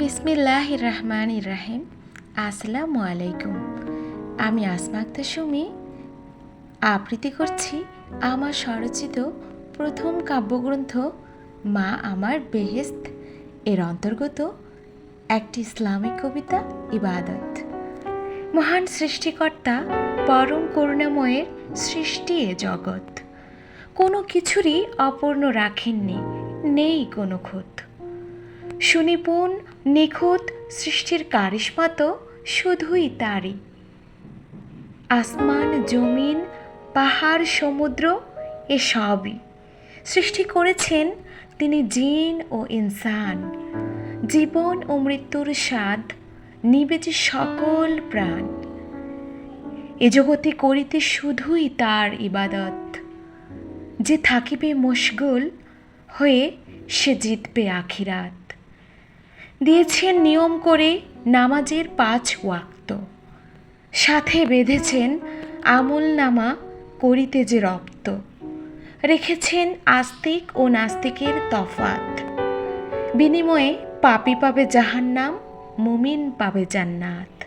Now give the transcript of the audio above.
বিসমিল্লাহ রহমান রাহিম আসসালামু আলাইকুম আমি আসমা সুমি আবৃত্তি করছি আমার স্বরচিত প্রথম কাব্যগ্রন্থ মা আমার বেহেস্ত এর অন্তর্গত একটি ইসলামিক কবিতা, ইবাদত। মহান সৃষ্টিকর্তা পরম করুণাময়ের সৃষ্টি এ জগৎ। কোনো কিছুরই অপূর্ণ রাখেননি, নেই কোনো ক্ষত সুনিপুণ, নিখুঁত, সৃষ্টির কারিশ্মা তো শুধুই তারই। আসমান, জমিন, পাহাড়, সমুদ্র, এ সবই সৃষ্টি করেছেন তিনি জিন ও ইনসান। জীবন ও মৃত্যুর স্বাদ নিবে যে সকল প্রাণ। এ জগতে করিতে শুধুই তার ইবাদত। যে থাকিবে মশগুল, হয়ে সে জিতবে আখিরাত। দিয়েছেন নিয়ম করে নামাজের পাঁচ ওয়াক্ত। সাথে বেঁধেছেন আমল নামা করিতে যে রপ্ত। রেখেছেন আস্তিক ও নাস্তিকের তফাত। বিনিময়ে পাপি পাবে জাহান্নাম, মুমিন পাবে জান্নাত।